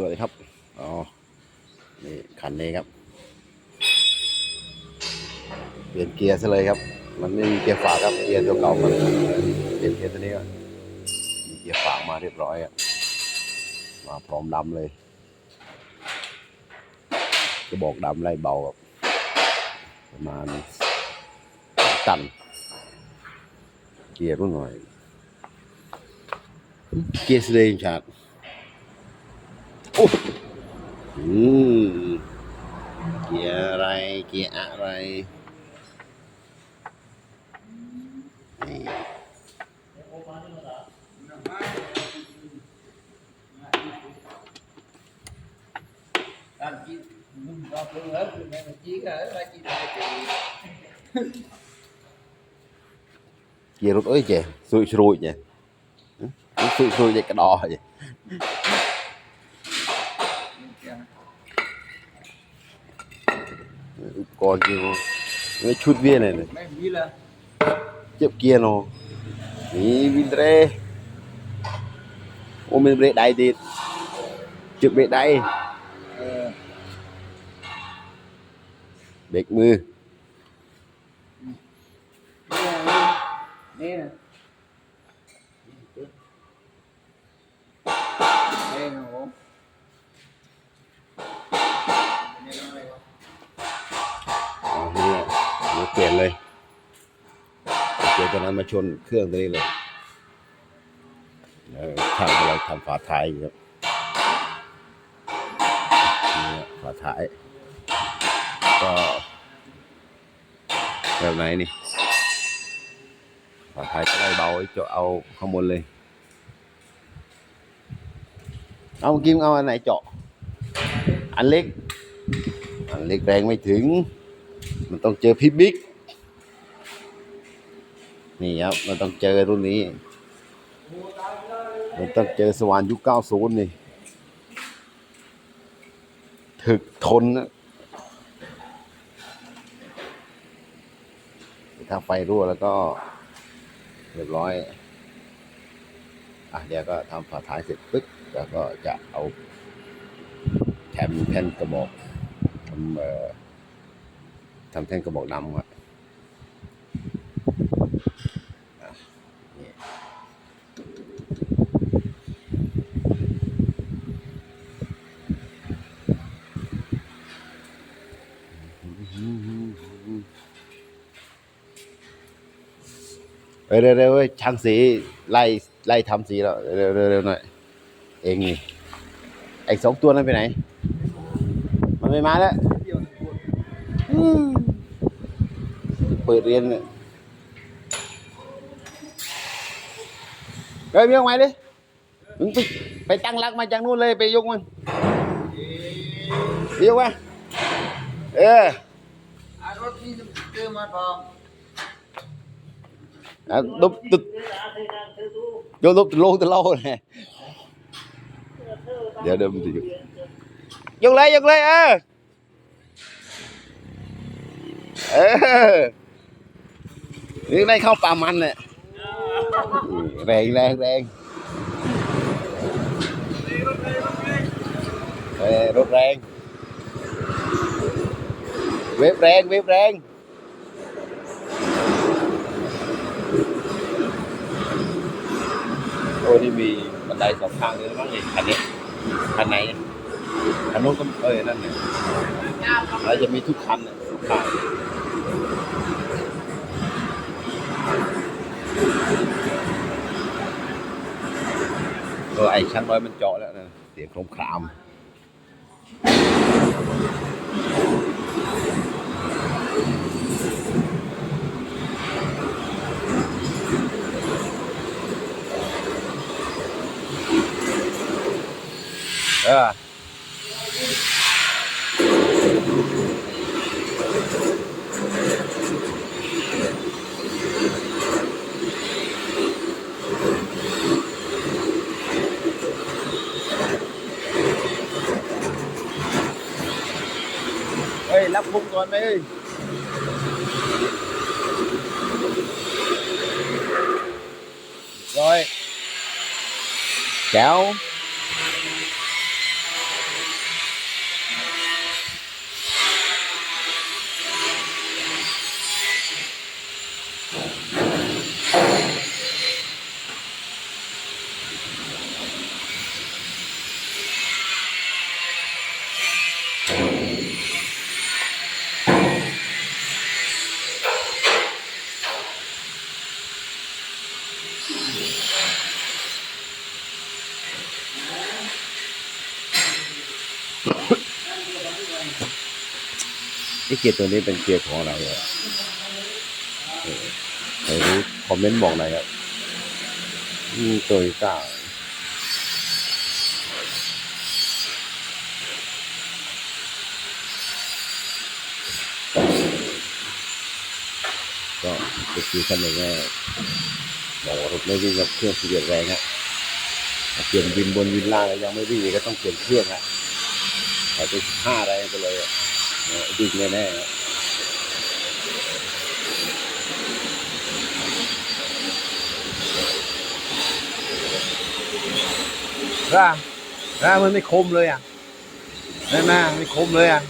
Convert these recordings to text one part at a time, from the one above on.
สวัสดีครับ อ๋อ นี่คันนี้ครับ เปลี่ยนเกียร์ซะเลยครับ มันไม่มีเกียร์ฝากครับ เกียร์ตัวเก่ามันเปลี่ยนเกียร์ตัวนี้ก็มีเกียร์ฝากมาเรียบร้อยอะ มาพร้อมดำเลยกระบอกดำไล่เบาครับประมาณตัน เกียร์รุ่นหน่อย เกียร์สเลงชาร์ด อืมเกียร์อะไร เกียร์อะไรนี่ làm chi mình vào phương lớn thì mẹ mình chỉ là ra chi là chị เกียร์รถเอ้ยเจสุยชรุยเจสุยชรุยเจกระดอเจอุปกรณ์เกียร์ไม่ชุดเวียนเลย mấy biết là เจ็บเกียร์เนาะนี่วินเตรโอ้มีเบรกได้ดีจุดเบรกได้ ờ, เบรกมือ nè nè đây là hổ อ๋ เปลี่ยนมาชนเครื่องตัวนี้เลยแล้วช่างเราทำฝาท้ายอยู่ครับนี่ฝาท้าย ก็แบบไหนนี่ฝาท้ายก็ไล่เบาไอ้เจะเอาข้างบนเลย เอากี้มึงเอาอันไหนเจาะ อันเล็ก อันเล็กแรงไม่ถึง มันต้องเจอพี่บิ๊ก นี่ครับมันต้องเจอรุ่นนี้มันต้องเจอสวรรค์ยุค90นี่ถึกทนนะถ้าไฟรั่วแล้วก็เรียบร้อย อะเดี๋ยวก็ทำฝาท้ายเสร็จปึ๊บแล้วก็จะเอาแถมแผ่นกระบอกทำเอ่อทำแท่งกระบอกดำครับ เร็วเร็วๆเว้ยช่างสีไล่ไล่ทำสีแล้วเร็วเร็วหน่อยเองนี่ไอ้สองตัวนั้นไปไหน มันไม่มาแล้วเปิดเรียนเนี่ยเฮ้ยไปยกไหมดิมึงไปไปตั้งรักมาจากนู่นเลยไปยกมันไปยกมาเออ à rốt đi chưa mà phòng อะดุบดุบโยนดุบโลตะโลเลยเดี๋ยวเดี๋ยวมันจะเออเออ นี่ได้เข้าป่ามันเนี่ยแรงแรงแรงเออรถแรงเวฟแรงเวฟแรงโอ้ที่มีบันไดสองทางเลยมั้งนี่คันนี้คันไหนคันนู้นก็เอ้ยนั่นเนี่ยแล้วจะมีทุกคันเนี่ยทุกคันเออไอ้ชั้นน้อยมันเจาะแล้วนะเสียงโครมคราม เออเฮ้ย รับมุก นี่เกียร์ตัวนี้เป็นเกียร์ของอะไรอะเออใครรู้คอมเมนต์บอกหน่อยครับมโตโยต้าก็จะคือขั้นแรกบอกว่ารถไม่วิ่งกับเครื่องเดียดแรงฮะเปลี่ยนวินบนวินล่างแล้วยังไม่วิ่งก็ต้องเปลี่ยนเครื่องฮะเอาไปห้าอะไรไปเลยอะ เออวิ่งแน่ๆร่าร่ามันไม่คมเลยอะนั่นนะไม่คมเลยอะ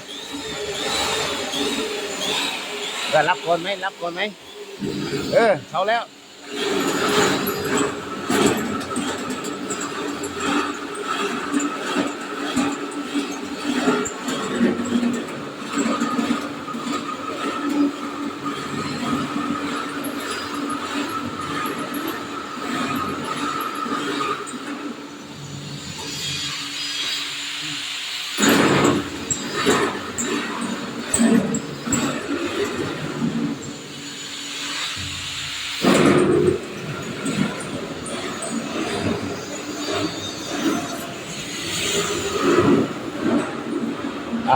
ก็รับก่อนไหมรับก่อนไหมเออเขาแล้ว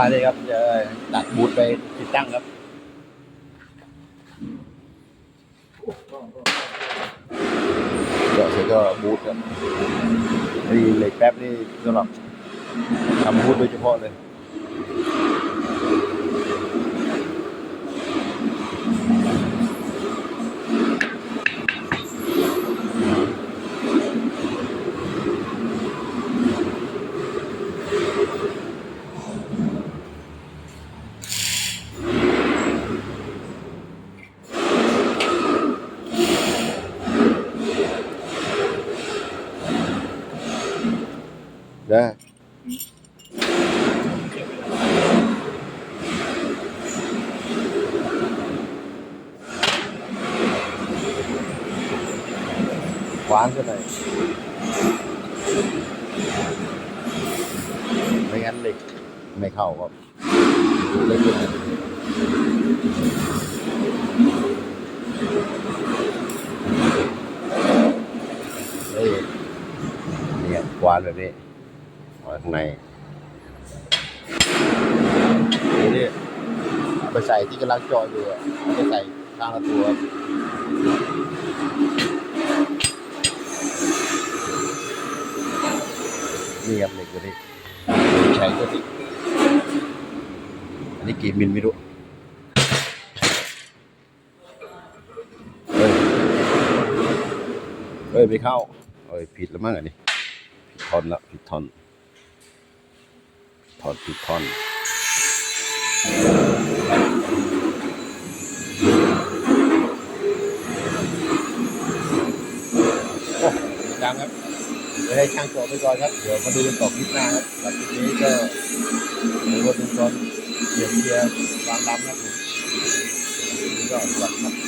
อ่านี่ครับจะตัดบูทไปติดตั้งครับเดี๋ยวเสร็จก็บูทครับนี่เหล็กแป๊บนี่สำหรับทำบูทโดยเฉพาะเลย ได้วางกันหน่อยไม่งั้นเหล็กไม่เข้าครับเหล็กเลยนี่นี่ไงขวานแบบนี้ ข้างในนี่นี่เอาไปใส่ที่กำลังเจาะอยู่อะไปใส่ข้างละตัวนี่ครับเหล็กตัวนี้ใช้ตัวนี้อันนี้กี่มิลไม่รู้เฮ้ยเฮ้ยไม่เข้าเอ้ยผิดแล้วมั้งอันนี้ผิดทอนละผิดทอน ท่อนผิดท่อนดังครับเดี๋ยวให้ช่างจบไปก่อนครับ เดี๋ยวมาดูกันต่อคลิปหน้าครับหลังจากนี้ก็เดี๋ยววันตอนเปลี่ยนเกียร์วางดำครับผมก็สวัสดีครับ